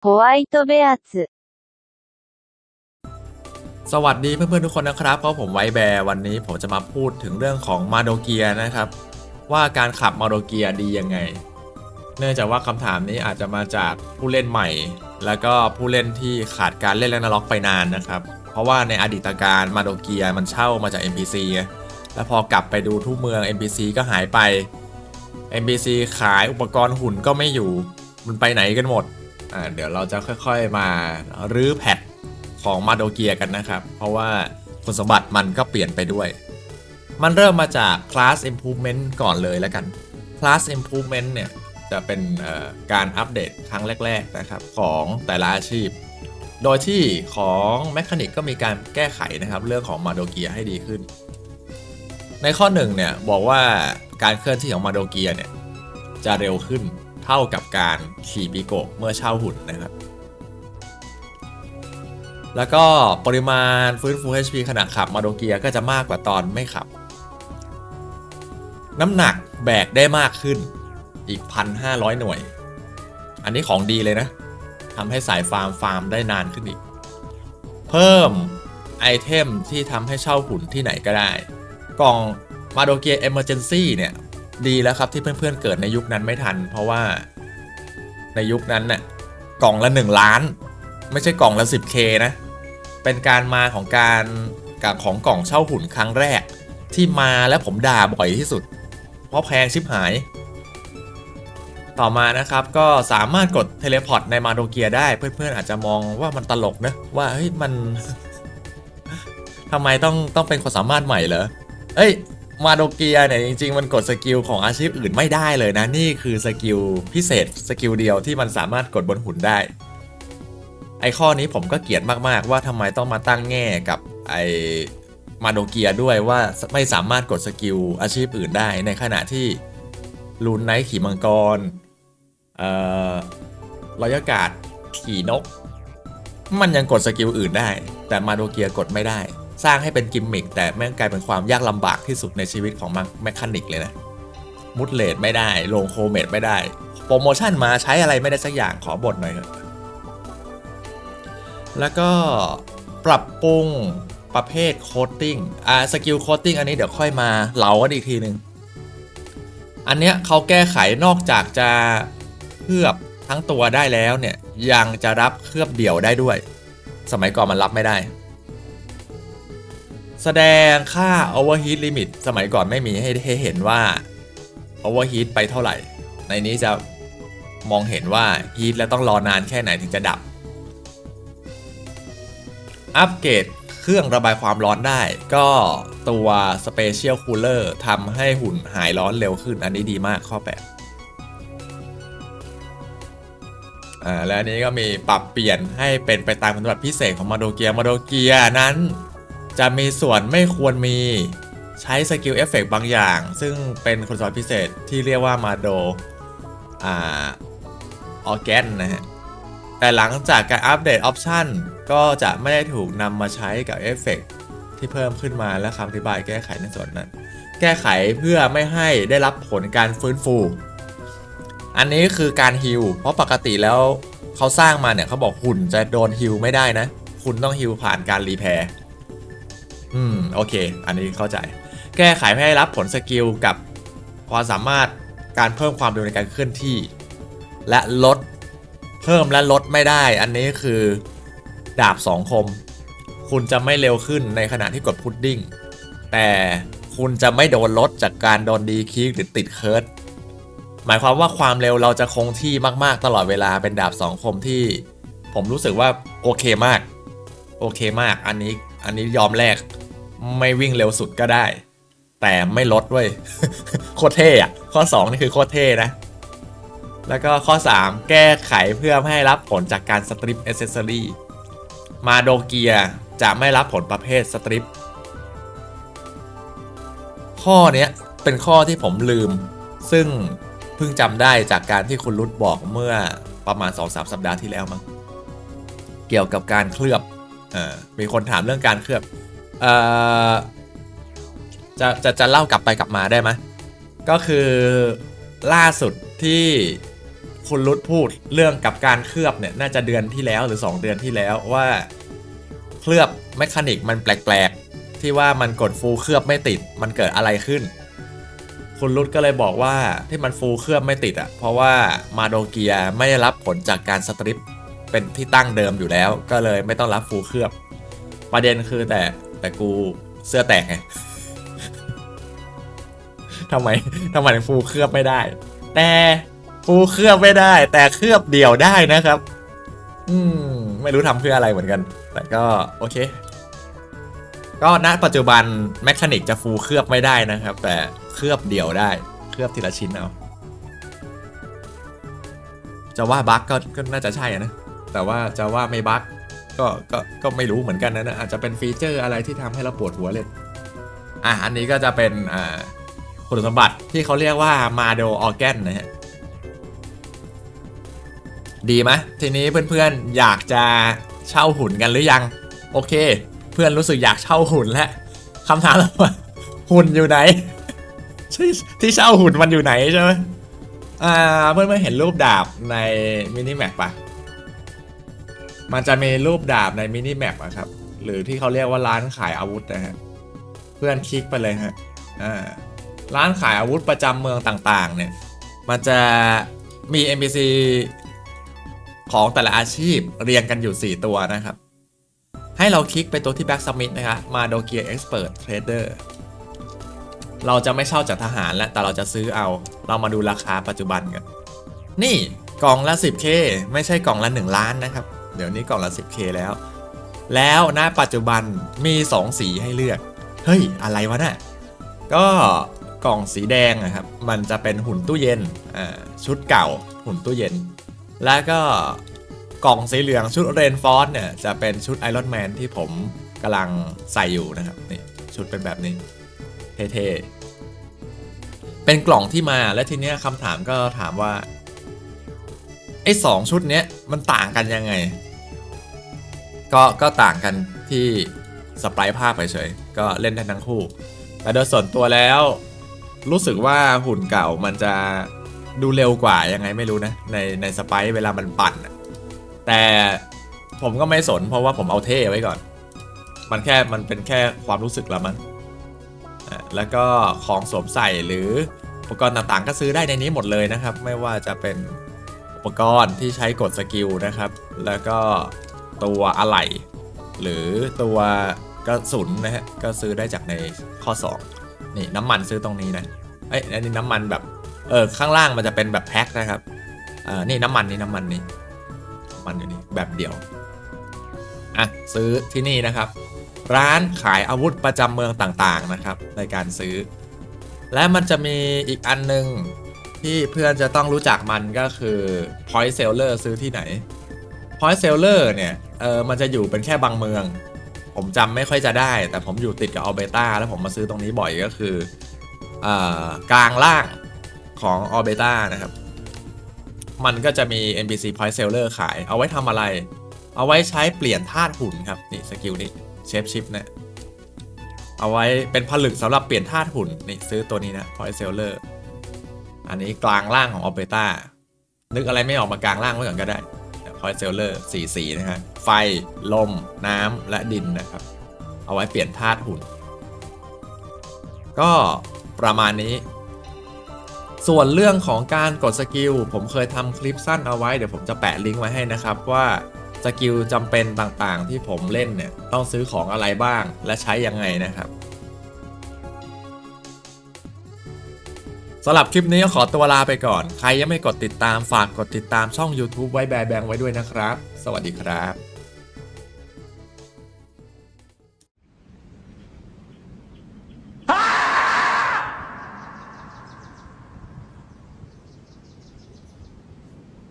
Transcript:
ホワイトベアーツ สวัสดีเพื่อนๆทุกคนนะครับเพราะผมไวแบร์วันนี้ผมจะมาพูดถึงเรื่องของมาโดเกียนะครับ ว่าการขับมาโดเกียดียังไง เนื่องจากว่าคำถามนี้อาจจะมาจากผู้เล่นใหม่ แล้วก็ผู้เล่นที่ขาดการเล่นแลกนาล็อกไปนานนะครับ เพราะว่าในอดีตการมาโดเกียมันเช่ามาจาก NPC ไงแล้วพอกลับไปดูทุกเมือง NPC ก็หายไป NPC ขายอุปกรณ์หุ่นก็ไม่อยู่ มันไปไหนกันหมด อ่าเดี๋ยวเราจะค่อยๆมารื้อแพทของมาโดเกียกันนะครับ เพราะว่าคุณสมบัติมันก็เปลี่ยนไปด้วย มันเริ่มมาจาก class improvement ก่อนเลยแล้วกัน class improvement เนี่ย จะเป็นการอัปเดตครั้งแรก ๆนะครับ ของแต่ละอาชีพ โดยที่ของแมคานิกก็มีการแก้ไขนะครับ เรื่องของมาโดเกียให้ดีขึ้น ในข้อหนึ่งเนี่ย บอกว่าการเคลื่อนที่ของมาโดเกียเนี่ย จะเร็วขึ้น เท่ากับการขี่ปิโกะเมื่อเช่าหุ่นนะครับ แล้วก็ปริมาณฟื้นฟู HP ขณะขับมาโดเกียก็จะมากกว่าตอนไม่ขับ น้ำหนักแบกได้มากขึ้นอีก 1,500 หน่วย อันนี้ของดีเลยนะทำให้สายฟาร์มฟาร์มได้นานขึ้นอีก เพิ่มไอเทมที่ทำให้เช่าหุ่นที่ไหนก็ได้ กล่องมาโดเกีย Emergency เนี่ย ดีแล้วครับที่เพื่อนๆเกิดในยุคนั้นไม่ทัน เพราะว่าในยุคนั้นน่ะกล่องละ 1 ล้าน ไม่ใช่กล่องละ 10k นะ เป็นการมาของการกับของกล่องเช่าหุ่นครั้งแรก ที่มาแล้วผมด่าบ่อยที่สุด เพราะแพงชิบหาย ต่อมานะครับก็สามารถกดเทเลพอร์ตในมาโดเกียได้เพื่อนๆอาจจะมองว่ามันตลกนะว่าเฮ้ยมันทำไมต้องต้องเป็นความสามารถใหม่เหรอเอ้ย มาโดเกียเนี่ยจริง ๆ มันกดสกิลของอาชีพอื่นไม่ได้เลยนะ นี่คือสกิลพิเศษสกิลเดียวที่มันสามารถกดบนหุ่นได้ ไอข้อนี้ผมก็เกลียดมากๆ ว่าทำไมต้องมาตั้งแง่กับไอมาโดเกียด้วยว่าไม่สามารถกดสกิลอาชีพอื่นได้ ในขณะที่ลูนไนท์ขี่มังกรเอ่อรอยากาศขี่นก มันยังกดสกิลอื่นได้ แต่มาโดเกียกดไม่ได้ สร้างให้เป็นกิมมิคแต่แม่งกลายเป็นความยากลำบากที่สุดในชีวิตของแมคคานิกเลยนะมุดเลดไม่ได้ลงโคเมดไม่ได้ โปรโมชั่นมาใช้อะไรไม่ได้สักอย่างขอบทหน่อยเถอะแล้วก็ปรับปรุงประเภทโคตติ้งอ่าสกิลโคตติ้งอันนี้เดี๋ยวค่อยมาเหลากันอีกทีหนึ่งอันเนี้ยเขาแก้ไขนอกจากจะเคลือบทั้งตัวได้แล้วเนี่ยยังจะรับเคลือบเดี่ยวได้ด้วย สมัยก่อนมันรับไม่ได้ แสดงค่า overheat limit สมัยก่อนไม่มีให้ให้เห็นว่า overheat ไปเท่าไหร่ ในนี้จะมองเห็นว่า heat แล้วต้องรอนานแค่ไหนถึงจะดับ อัปเกรดเครื่องระบายความร้อนได้ ก็ตัว Special Cooler ทำให้หุ่นหายร้อนเร็วขึ้น อันนี้ดีมากข้อ 8อ่าและอันนี้ก็มีปรับเปลี่ยนให้เป็นไปตามคุณสมบัติพิเศษของมาโดเกียมาโดเกียนั้น จะมีส่วนไม่ควรมีใช้สกิลเอฟเฟกบางอย่าง ซึ่งเป็นคุณสมบัติพิเศษที่เรียกว่ามาโดอ่าออแกนนะฮะ แต่หลังจากการอัปเดตออปชันก็จะไม่ได้ถูกนำมาใช้กับเอฟเฟกต์ที่เพิ่มขึ้นมาและคำอธิบายแก้ไขในส่วนนั้น แก้ไขเพื่อไม่ให้ได้รับผลการฟื้นฟู อันนี้คือการฮิลเพราะปกติแล้วเขาสร้างมาเนี่ยเขาบอกหุ่นจะโดนฮิลไม่ได้นะ คุณต้องฮิลผ่านการรีแพร์ อืมโอเค อันนี้เข้าใจ แก้ไขให้รับผลสกิลกับความสามารถการเพิ่มความเร็วในการเคลื่อนที่ และลดเพิ่มและลดไม่ได้ อันนี้คือดาบสองคม คุณจะไม่เร็วขึ้นในขณะที่กดพุดดิ้ง แต่คุณจะไม่โดนลดจากการโดนดีคิกหรือติดเคิร์ดหมายความว่าความเร็วเราจะคงที่มาก ๆ ตลอดเวลาเป็นดาบสองคมที่ ผมรู้สึกว่าโอเคมาก โอเคมาก อันนี้อันนี้ยอมแลก ไม่วิ่งเร็วสุดก็ได้ แต่ไม่ลดเว้ยโคตรเท่อะข้อ 2 นี่คือโคตรเท่นะ แล้วก็ข้อ 3 แก้ไขเพื่อไม่ให้รับผลจากการสตริปเอเซสซอรี่มาโดเกียจะไม่รับผลประเภทสตริปข้อเนี้ยเป็นข้อที่ผมลืม ซึ่งเพิ่งจำได้จากการที่คุณรุดบอกเมื่อประมาณ 2-3สัปดาห์ที่แล้วมั้งเกี่ยวกับการเคลือบเอ่อมีคนถามเรื่องการเคลือบ เอ่อจะจะจะเล่ากลับไปกลับมาได้ไหมก็คือล่าสุดที่คุณรุดพูดเรื่องกับการเคลือบเนี่ยน่าจะเดือนที่แล้วหรือ 2 เดือนที่แล้วว่า เคลือบแมคานิกมันแปลกๆ ที่ว่ามันกดฟูเคลือบไม่ติดมันเกิดอะไรขึ้น คุณรุดก็เลยบอกว่าที่มันฟูเคลือบไม่ติดอะเพราะว่ามาโดเกียไม่ได้รับผลจากการสตริปเป็นที่ตั้งเดิมอยู่แล้ว ก็เลยไม่ต้องรับฟูเคลือบ ประเด็นคือแต่ แต่กูเสื้อแตกไงทำไมทำไมถึงฟูเคลือบไม่ได้ แต่ฟูเคลือบไม่ได้ แต่เคลือบเดี่ยวได้นะครับ อืมไม่รู้ทำเพื่ออะไรเหมือนกัน แต่ก็โอเค ก็ณปัจจุบันแมคานิกจะฟูเคลือบไม่ได้นะครับ แต่เคลือบเดี่ยวได้ เคลือบทีละชิ้นเอาจะว่าบั๊กก็ก็น่าจะใช่นะ แต่ว่าจะว่าไม่บั๊ก ก็ก็ก็ไม่รู้เหมือนกันนะอาจจะเป็นฟีเจอร์อะไรที่ทำให้เราปวดหัวเลยอะอันนี้ก็จะเป็นอ่าคุณสมบัติที่เขาเรียกว่ามาโดออแกนนะฮะดีไหมทีนี้เพื่อนๆอยากจะเช่าหุ่นกันหรือยัง โอเค เพื่อนรู้สึกอยากเช่าหุ่นแล้วคำถามเราว่าหุ่นอยู่ไหนที่ที่เช่าหุ่นมันอยู่ไหนใช่ไหมอ่าเพื่อนๆเห็นรูปดาบในมินิแมปปะ มันจะมีรูปดาบในมินิแมปอะครับ หรือที่เขาเรียกว่าร้านขายอาวุธนะฮะ เพื่อนคลิกไปเลยฮะอ่าร้านขายอาวุธประจำเมืองต่างๆ เนี่ย มันจะมี NPC ของแต่ละอาชีพเรียงกันอยู่ 4 ตัวนะครับ ให้เราคลิกไปตัวที่ Back Summit นะครับมาโดเกีย Expert Trader เราจะไม่เช่าจากทหารแล้วแต่เราจะซื้อเอา เรามาดูราคาปัจจุบันกัน นี่กล่องละ 10k ไม่ใช่กล่องละ 1 ล้านนะครับ เดี๋ยวนี้กล่องละ 10k แล้ว แล้วณปัจจุบันมี 2 สีให้เลือก เฮ้ย อะไรวะน่ะก็กล่องสีแดงนะครับ มันจะเป็นหุ่นตู้เย็นอ่าชุดเก่าหุ่นตู้เย็น แล้วก็กล่องสีเหลืองชุดเรนฟอร์เนี่ยจะเป็นชุดไอรอนแมนที่ผมกำลังใส่อยู่นะครับนี่ชุดเป็นแบบนี้ เท่ๆ เป็นกล่องที่มาและทีเนี้ยคำถามก็ถามว่าไอ้สองชุดเนี้ยมันต่างกันยังไง ก็ก็ต่างกันที่สไปายภาพเฉยๆก็เล่นได้ทั้งคู่ แต่โดยส่วนตัวแล้ว รู้สึกว่าหุ่นเก่ามันจะดูเร็วกว่ายังไงไม่รู้นะ ในในสไปายเวลามันปั่นแต่ผมก็ไม่สนเพราะว่าผมเอาเท่ไว้ก่อน มันแค่มันเป็นแค่ความรู้สึกละมั้งแล้วก็ของสวมใส่หรืออุปกรณ์ต่างๆ ก็ซื้อได้ในนี้หมดเลยนะครับ ไม่ว่าจะเป็นอุปกรณ์ที่ใช้กดสกิลนะครับ แล้วก็ ตัวอะไหล่หรือตัวกระสุนนะฮะก็ซื้อได้จากในข้อ 2 นี่น้ำมันซื้อตรงนี้นะเอ้ยอันนี้น้ำมันแบบเออข้างล่างมันจะเป็นแบบแพ็คนะครับอ่านี่น้ำมันนี่น้ำมันนี่น้ำมันอยู่นี่แบบเดียวอะซื้อที่นี่นะครับ ร้านขายอาวุธประจำเมืองต่างๆนะครับ ในการซื้อ และมันจะมีอีกอันหนึงที่เพื่อนจะต้องรู้จักมันก็คือ point seller ซื้อที่ไหน point seller เนี่ย เออมันจะอยู่เป็นแค่บางเมือง ผมจำไม่ค่อยจะได้ แต่ผมอยู่ติดกับออเบต้าแล้วผมมาซื้อตรงนี้บ่อยก็คืออ่อกลางล่างของออเบต้านะครับ มันก็จะมี NPC point seller ขาย เอาไว้ทำอะไร เอาไว้ใช้เปลี่ยนธาตุหุ่นครับ นี่สกิลนี้เชฟชิปนะเอาไว้เป็นผลึกสำหรับเปลี่ยนธาตุหุ่น นี่ซื้อตัวนี้นะ point seller อันนี้กลางล่างของออเบต้านึกอะไรไม่ออกมากลางล่างไว้ก่อนก็ได้ พอยเซลเลอร์สีสีนะฮะ ไฟ ลม น้ำ และดินนะครับ เอาไว้เปลี่ยนธาตุหุ่น ก็ประมาณนี้ ส่วนเรื่องของการกดสกิล ผมเคยทำคลิปสั้นเอาไว้ เดี๋ยวผมจะแปะลิงก์ไว้ให้นะครับว่าสกิลจำเป็นต่างๆ ที่ผมเล่นเนี่ย ต้องซื้อของอะไรบ้างและใช้ยังไงนะครับำหรับคลิปนี้ก็ขอตัวลาไปก่อน ใครยังไม่กดติดตามฝากกดติดตามช่อง YouTube ไว้แบแบงไว้ด้วยนะครับ สวัสดีครับ